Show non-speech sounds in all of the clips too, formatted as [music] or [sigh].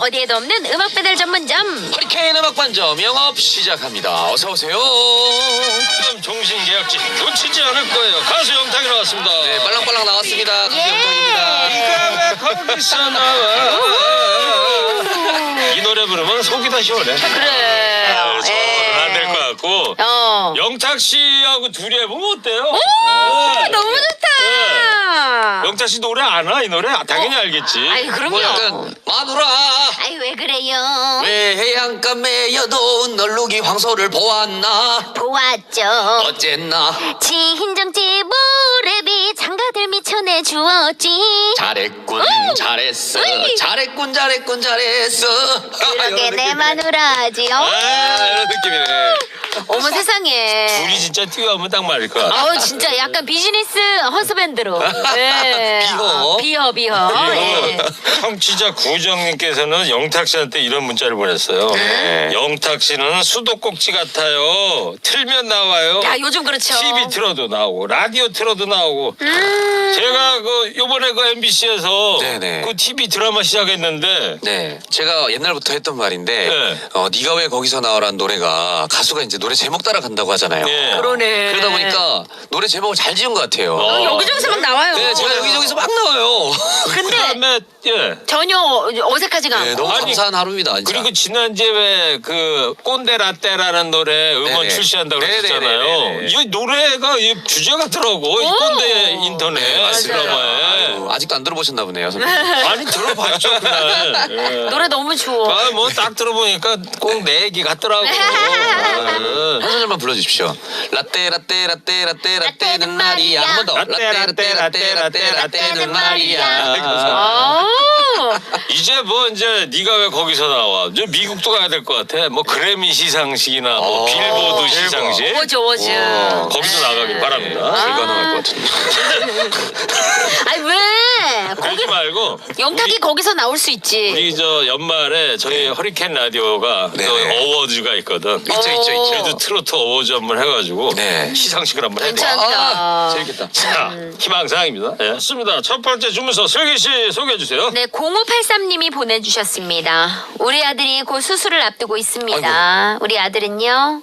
어디에도 없는 음악 배달 전문점. 허리케인 음악 반점 영업 시작합니다. 어서 오세요. 그럼 종신 계약직 놓치지 않을 거예요. 가수 영탁이 나왔습니다. 네, 빨랑빨랑 나왔습니다. 가수 예. 왜 거기서 나와? 이 노래 부르면 속이 다 시원해. 그래. 저는 안될 것 같고 어. 영탁 씨하고 둘이 해보면 어때요? 오, 네. 너무 좋다. 영탁 씨 노래 아나 이 노래 아, 당연히 알겠지. 아이 그럼요. 뭐 약간 마누라 아이 왜 그래요? 왜 해안가 매여도 널룩이 황소를 보았나 보았죠. 어쨌나 지흰정지 모래비 장가들 미쳐내 주었지. 잘했군 잘했어 으이. 잘했군 잘했군 잘했어 그러게 내. 마누라지요. 아 이런 느낌이네 어머 세상에. 둘이 진짜 뛰어하면 딱 맞을 것 같아. 아우 진짜 약간 비즈니스 허스밴드로. 예. [laughs] 비허. 어, 비허 비허. 예. 청취자 구정님께서는 영탁 씨한테 이런 문자를 보냈어요. 네. 영탁 씨는 수도꼭지 같아요. 틀면 나와요. 야 요즘 그렇죠. TV 틀어도 나오고 라디오 틀어도 나오고 음. 제가 그 요번에 그 MBC에서 네네. 그 TV 드라마 시작했는데 네, 제가 옛날부터 했던 말인데, 네. 어, 네가 왜 거기서 나와라는 노래가 가수가 이제 노래 제목 따라간다고 하잖아요. 네. 그러네. 그러다 보니까 노래 제목을 잘 지은 것 같아요. 어. 여기저기서 막 나와요. 네, 제가 여기저기서 막 나와요. [laughs] 근데 그다음에 예 전혀 어색하지가 않고. 네, 너무 아니, 감사한 하루입니다. 진짜. 그리고 지난주에 왜그 꼰대 라떼라는 노래 음원 네네. 출시한다고 네네네네네. 그랬잖아요. 이 노래가 이 주제 같더라고. 이 오. 꼰대 인터넷 네, 맞습니다. 드라마에. 아이고, 아직도 안 들어보셨나 보네요. 선배님. [laughs] 아니 들어봤죠 그날. [laughs] 예. 노래 너무 좋아. 아, 뭐 딱 들어보니까 꼭 내 얘기 같더라고. 아, 한 소절만 불러주십시오. 라떼 라떼 라떼 라떼 라떼는 말이야. 한 번 더. 라떼, 라떼, 라떼, 라떼, 라떼는 말이야. 아. 이제 뭐 이제 네가 왜 거기서 나와? 이제 미국도 가야 될 것 같아. 뭐 그래미 시상식이나 뭐 어, 빌보드. 시상식 오즈 오즈. 와. 거기서 나가길 바랍니다. 불가능할 것 같은데. [laughs] 아니 왜? 거기 말고 영탁이 우리, 거기서 나올 수 있지. 우리 저 연말에 저희 허리케인 라디오가 네. 또 어워즈가 있거든. 있죠, 있죠, 있죠. 그래도 트로트 어워즈 한번 해가지고 네. 시상식을 한번 해봐. 괜찮다. 아, 재밌겠다. 자, 희망사항입니다. 예. 좋습니다. 첫 번째 주문서 슬기 씨 소개해 주세요. 네, 0583님이 보내주셨습니다. 우리 아들이 곧 수술을 앞두고 있습니다. 우리 아들은요,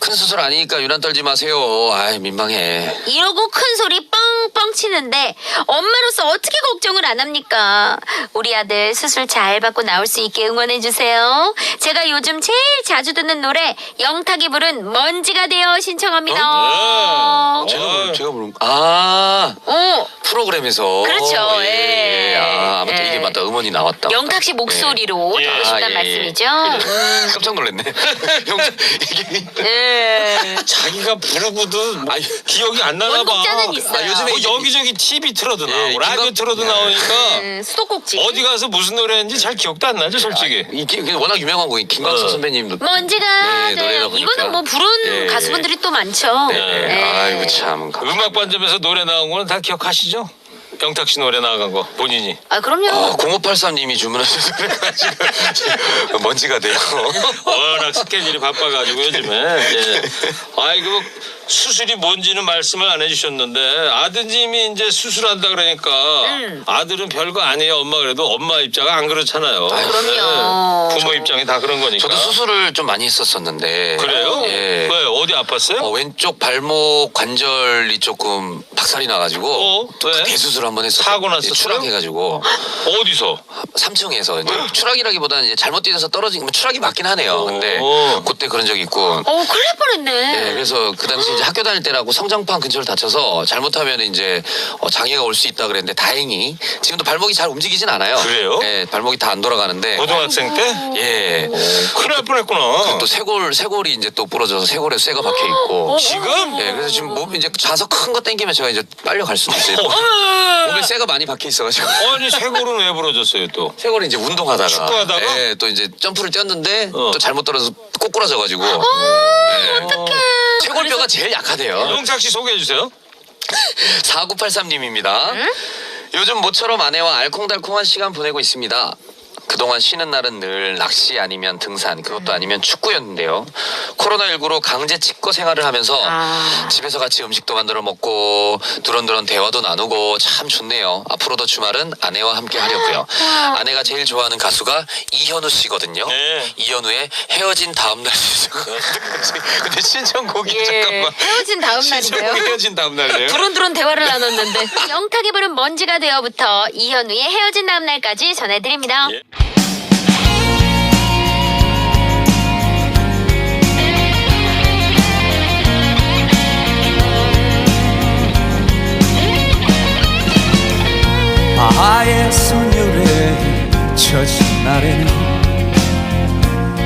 큰 수술 아니니까 유난 떨지 마세요. 아이 민망해. 이러고 큰 소리 뻥뻥 치는데 엄마로서 어떻게 걱정을 안 합니까? 우리 아들 수술 잘 받고 나올 수 있게 응원해 주세요. 제가 요즘 제일 자주 듣는 노래 영탁이 부른 먼지가 되어 신청합니다. 어? 네. 제가 어. 부른 제가 부른 아 오, 프로그램에서 그렇죠, 예, 예. 예. 아 아무튼 예. 이게 맞다 음원이 나왔다. 영탁 씨 목소리로 예. 듣고 싶단 아, 예, 예. 말씀이죠. 그래. 깜짝 놀랐네. [laughs] 형 이게 [laughs] 예. 자기가 부르고도 뭐 아니, 기억이 안 나나 봐. 원곡자는 있어요. 아, 요즘에 뭐 여기저기 TV 틀어도 예, 나오고 라디오 김광- 틀어도 예. 나오니까 음, 수도꼭지. 어디 가서 무슨 노래인지 잘 기억도 안 나죠, 솔직히. 이게 이게 워낙 유명한 곡이 김광석 어. 선배님도 먼지가 네, 돼요. 노래다 보니까. 이거는 뭐 부른 예. 가수분들이 또 많죠. 네. 예. 아이고 참. 음악 반점에서 노래 나온 거는 다 기억하시죠? 영탁 씨 노래 나간 거 본인이. 아 그럼요. 어, 0583님이 주문하셔서 지금 [laughs] 먼지가 돼요. 워낙 스케줄이 바빠가지고 요즘에. 예. [laughs] 아이고 수술이 뭔지는 말씀을 안 해주셨는데 아드님이 이제 수술한다 그러니까 음. 아들은 별거 아니에요. 엄마 그래도 엄마 입장은 안 그렇잖아요. 그럼요. 예. 부모 입장이 다 그런 거니까. 저도 수술을 좀 많이 했었었는데. 그래요? 예. 왜 어디 아팠어요? 어, 왼쪽 발목 관절이 조금 박살이 나가지고 어? 왜? 대수술 한번 했었어요. 사고 났었어요? 예, 추락해가지고 어디서? 3층에서 이제 추락이라기보다는 이제 잘못 뛰어서 떨어진 뭐 추락이 맞긴 하네요. 근데 오. 그때 그런 적이 있고 어 큰일 날 뻔했네. 네, 그래서 그 당시 이제 학교 다닐 때라고 성장판 근처를 다쳐서 잘못하면 이제 어, 장애가 올 수 있다 그랬는데 다행히 지금도 발목이 잘 움직이진 않아요. 그래요? 네, 발목이 다 안 돌아가는데. 고등학생 때? 예. 큰일 날 뻔했구나. 또 쇄골 쇄골이 이제 또 부러져서 쇄골에 쇠가 박혀 있고. 지금? 예, 그래서 지금 몸 이제 자서 큰거 땡기면 제가 이제 빨려 갈 수도 있어요. 몸에 쇠가 많이 박혀 있어가지고. 아니 쇄골은 왜 부러졌어요 또? 쇄골이 이제 운동하다가. 축구하다가? 예, 또 이제 점프를 뛰었는데 어. 또 잘못 떨어져서 꼬꾸라져가지고. 어. 쇄 골뼈가 제일 약하대요. 영탁 씨 소개해 주세요. 4983님입니다. 요즘 모처럼 아내와 알콩달콩한 시간 보내고 있습니다. 그동안 쉬는 날은 늘 낚시 아니면 등산 그것도 아니면 축구였는데요. 코로나19로 강제 직거 생활을 하면서 아. 집에서 같이 음식도 만들어 먹고 두런두런 대화도 나누고 참 좋네요. 앞으로도 주말은 아내와 함께 하려고요. 아내가 제일 좋아하는 가수가 이현우 씨거든요. 네. 이현우의 헤어진 다음 날 [laughs] 근데 신청곡이 예, 잠깐만 헤어진 다음 날인데요. 헤어진 다음 날이에요? 두런두런 대화를 나눴는데 영탁이 부른 먼지가 되어부터 이현우의 헤어진 다음 날까지 전해드립니다. 예. 바하의 선율에 젖은 날에는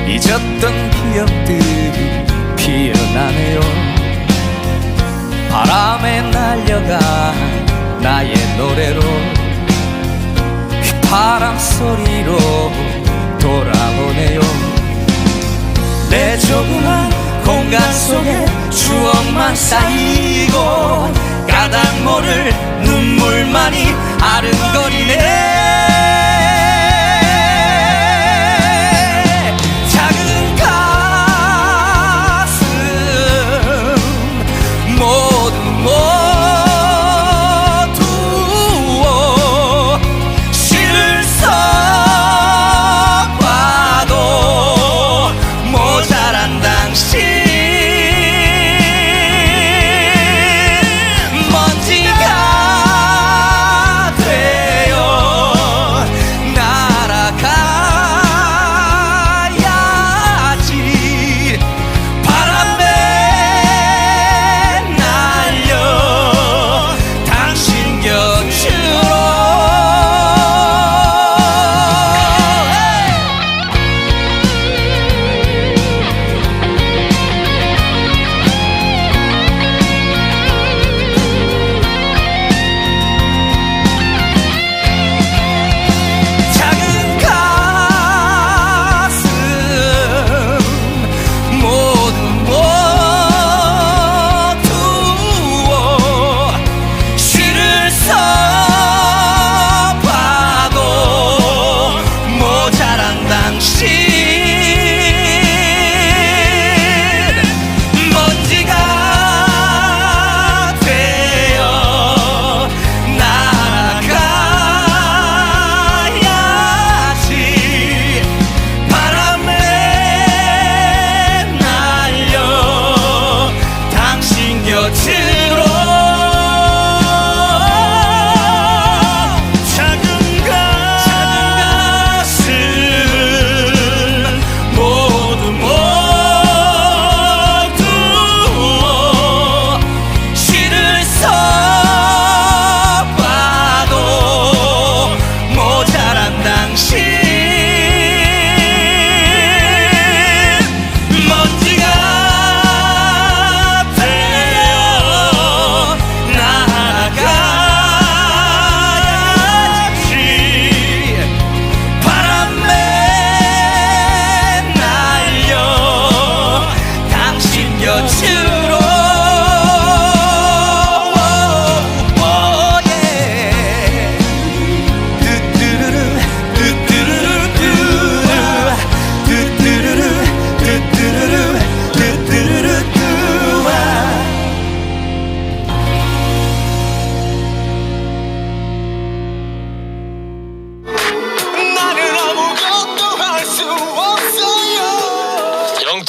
잊었던 기억들이 피어나네요. 바람에 날려가 나의 노래로 휘파람 소리로 돌아오네요. 내 조그만 공간 속에 추억만 쌓이고 까닭 모를 눈물만이 아른거리네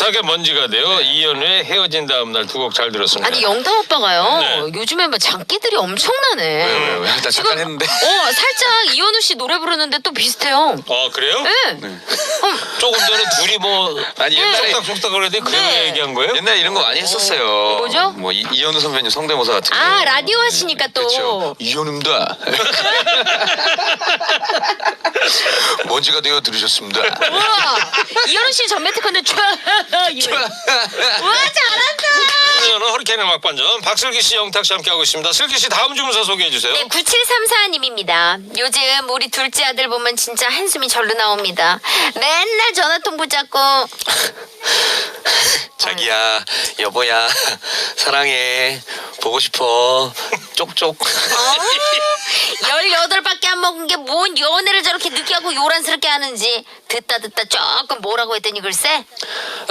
영탁의 먼지가 되어 이현우의 헤어진 다음 날 두 곡 잘 들었습니다. 아니 영탁 오빠가요. 네. 요즘에 뭐 장기들이 엄청나네. 왜요, 왜요? 나 잠깐 했는데. 어 살짝 이현우 씨 노래 부르는데 또 비슷해요. 아 그래요? 네. 조금 전에 둘이 뭐 아니 옛날에 속닥속닥 그러는데 그 네. 얘기한 거예요? 옛날에 이런 거 많이 했었어요. 뭐죠? 뭐 이, 이현우 선배님 성대모사 같은 거. 아 라디오 하시니까 또. 그렇죠. 이현우입니다. [laughs] 먼지가 되어 들으셨습니다. [laughs] 우와 이현우 씨 전매 특허는 촤. 우와 잘한다. 저는 허리케인 음악반전 박슬기 씨, 영탁 씨 함께하고 있습니다. 슬기 씨 다음 주문서 소개해 주세요. 네, 9734님입니다. 요즘 우리 둘째 아들 보면 진짜 한숨이 절로 나옵니다. 맨날 전화통 붙잡고 [laughs] 자기야, 여보야, 사랑해, 보고 싶어, 쪽쪽. 어? 18밖에 안 먹은 게 뭔 연애를 저렇게 느끼하고 요란스럽게 하는지 듣다 듣다 조금 뭐라고 했더니 글쎄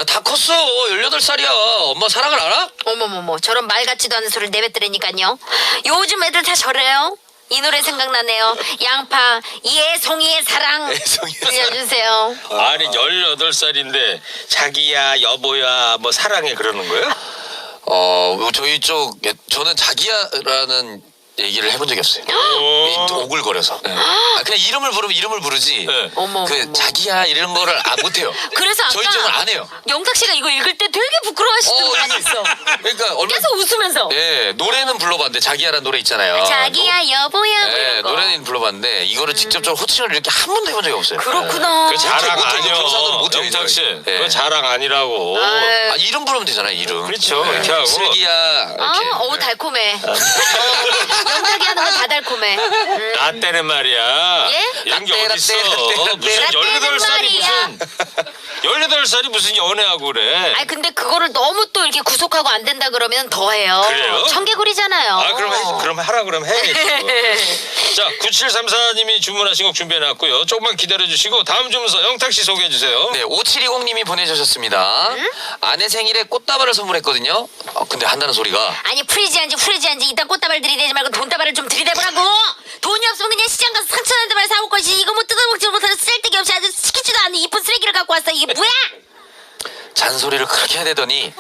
다 컸어. 18살이야. 엄마 사랑을 알아? 어머머머 저런 말 같지도 않은 소리를 내뱉으라니까요. 요즘 애들 다 저래요? 이 노래 생각나네요. 양파 예송이의 사랑 [laughs] 예송이의 들려주세요. 아니 18살인데 자기야 여보야 뭐 사랑해 그러는 거예요? 어, 저희 쪽, 예, 저는 자기야라는 얘기를 해본 적이 없어요. 이 오글거려서. 네. 아, 그냥 이름을 부르면 이름을 부르지. 네. 어머, 그 어머. 자기야 이런 거를 아, 못해요. [laughs] 그래서 아까 저희 쪽은 안 해요. 영탁 씨가 이거 읽을 때 되게 부끄러워하시던 거 이게- 같았어 그러니까 얼마 계속 웃으면서 예, 노래는 불러봤는데 자기야라는 노래 있잖아요. 자기야 여보야 뭐 예, 이런 거. 노래는 불러봤는데 이거를 직접적으로 호칭을 이렇게 한 번도 해본 적이 없어요. 그렇구나 그 자랑 못해요, 아니요 못해요, 영탁 씨 예. 그거 자랑 아니라고. 아, 이름 부르면 되잖아요, 이름. 그렇죠, 그렇게 하고. 슬기야. 아, 이렇게. 어우 달콤해. [laughs] 하는 거다 달콤해. 음. 나 때는 말이야 예? 이런 게 라떼, 어딨어 라떼, 라떼, 무슨 라떼는 18살이 말이야. 무슨 18살이 무슨 연애하고 그래 아니 근데 그거를 너무 또 이렇게 구속하고 안 된다 그러면 더 해요. 그래요? 청개구리잖아요. 아 그럼 해, 그럼 하라 그러면 해. [laughs] 자 9734님이 주문하신 곡 준비해놨고요. 조금만 기다려주시고 다음 주문서 영탁 씨 소개해 주세요. 네, 5720님이 보내주셨습니다. 아내 생일에 꽃다발을 선물했거든요. 어, 근데 한다는 소리가 아니 프리지한지 후리지한지 이딴 꽃다발 들이대지 말고 돈다발을 좀 들이 대보라고. 돈이 없으면 그냥 시장 가서 상천 한 다발 사올 것이 이거 뭐 뜯어먹지 못하는 쓸데기 없이 아주 시키지도 않는 이쁜 쓰레기를 갖고 왔어. 이게 뭐야? 잔소리를 그렇게 해대더니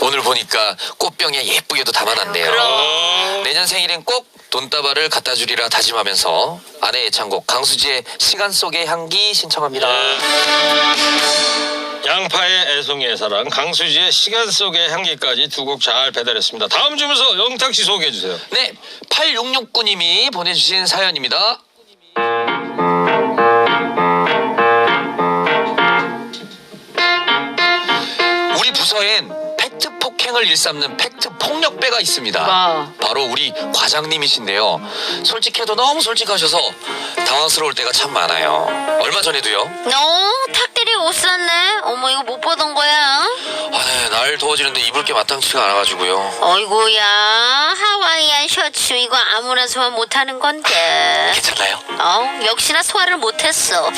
오늘 보니까 꽃병에 예쁘게도 담아놨네요. 어, 내년 생일엔 꼭 돈다발을 갖다 주리라 다짐하면서 아내 애창곡 강수지의 시간 속의 향기 신청합니다. 양파의 애송이의 사랑, 강수지의 시간 속의 향기까지 두 곡 잘 배달했습니다. 다음 주문서 영탁 씨 소개해 주세요. 네, 8669님이 보내주신 사연입니다. 우리 부서엔 팩트 폭행을 일삼는 팩트 폭력배가 있습니다. 와. 바로 우리 과장님이신데요. 솔직해도 너무 솔직하셔서 당황스러울 때가 참 많아요. 얼마 전에도요. 어, 탁 옷 샀네. 어머 이거 못 보던 거야. 아, 네, 날 더워지는데 입을 게 마땅치가 않아가지고요. 어이구야 하와이안 셔츠 이거 아무나 소화 못하는 건데. 괜찮나요? 어 역시나 소화를 못했어.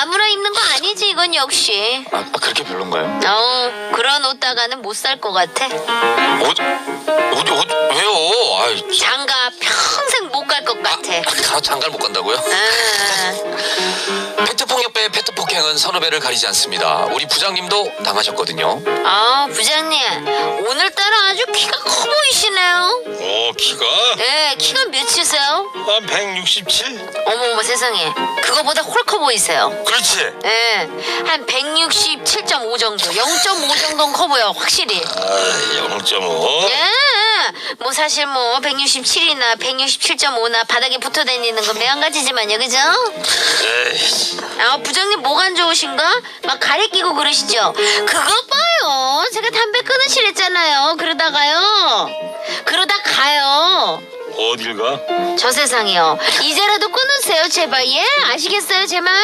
아무나 입는 거 아니지 이건 역시. 아, 아, 그렇게 별론가요? 어 그런 옷 다가는 못 살 것 같아. 옷, 옷, 옷, 왜요? 아이, 장가 평생 못 갈 것 같아. 아, 장가를 못 간다고요? 아, [laughs] 페트폭력배의 페트폭행은 선후배를 가리지 않습니다. 우리 부장님도 당하셨거든요. 아 부장님 오늘따라 아주 키가 커 보이시네요. 오 키가 네 키가 몇이세요? 한 167? 어머머 세상에 그거보다 홀 커 보이세요. 그렇지. 네, 한 167.5 정도, 0.5 정도는 커 보여, 확실히. 아 0.5. 예, 뭐 사실 뭐 167이나 167.5나 바닥에 붙어 다니는 건 매한가지지만요, 그죠? 에이. 아, 부장님 목 안 좋으신가? 막 가래 끼고 그러시죠? 그거 봐요. 제가 담배 끊으시랬잖아요. 그러다가요. 그러다 가요. 어딜 가? 저 세상이요. 이제라도 끊으세요, 제발. 예? 아시겠어요, 제 말?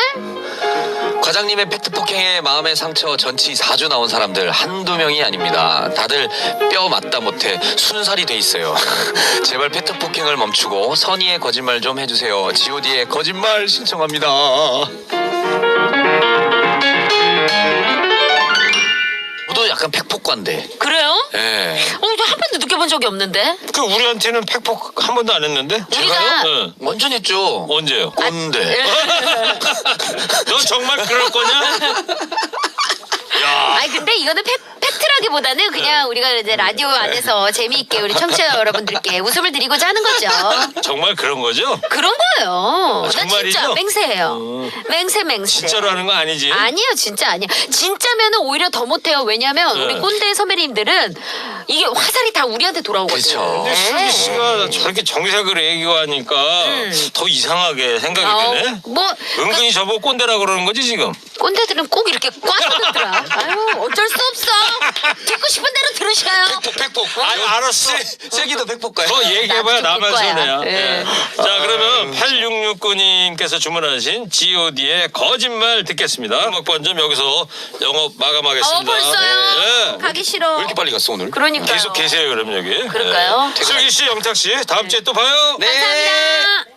과장님의 페트폭행에 마음의 상처 전치 4주 나온 사람들 한두 명이 아닙니다. 다들 뼈 맞다 못해 순살이 돼 있어요. [laughs] 제발 페트폭행을 멈추고 선의의 거짓말 좀 해주세요. god의 거짓말 신청합니다. 약간 팩폭관데. 그래요? 예. 어, 저한 번도 느껴본 적이 없는데. 그 우리한테는 팩폭 한 번도 안 했는데? 우리가 응. 완전 했죠. 언제요? 꼰대. [laughs] 너 정말 그럴 거냐? 야. 아니 근데 이거는 팩, 보다는 그냥 우리가 이제 라디오 안에서 재미있게 우리 청취자 [laughs] 여러분들께 웃음을 드리고자 하는 거죠. 정말 그런 거죠? 그런 거예요. 나 정말이죠? 진짜 맹세해요. 맹세 맹세. 진짜로 하는 거 아니지? 아니에요, 진짜 아니야. 진짜면은 오히려 더 못해요. 왜냐면 우리 네. 꼰대 선배님들은 이게 화살이 다 우리한테 돌아오거든요. 그쵸. 근데 네. 수지 씨가 저렇게 정색을 얘기하니까 더 이상하게 생각이 어, 되네. 뭐 은근히 저보고 꼰대라 그러는 거지 지금? 꼰대들은 꼭 이렇게 꽈서 듣더라. 아유, 어쩔 수 없어. 듣고 싶은 대로 들으셔요. 팩폭, 팩폭. 아유 알았어. 세기도 팩폭가요? 더 얘기해봐야 나도 나만 거야. 손해야. 예. 예. 자 그러면 8669님께서 주문하신 G.O.D의 거짓말 듣겠습니다. 음악 번점 여기서 영업 마감하겠습니다. 어, 벌써요? 예. 가기 싫어. 왜 이렇게 빨리 갔어 오늘? 그러니까. 계속 계세요 그럼 여기. 그럴까요? 네. 슬기 씨, 영탁 씨, 다음 주에 또 봐요. 네. 감사합니다.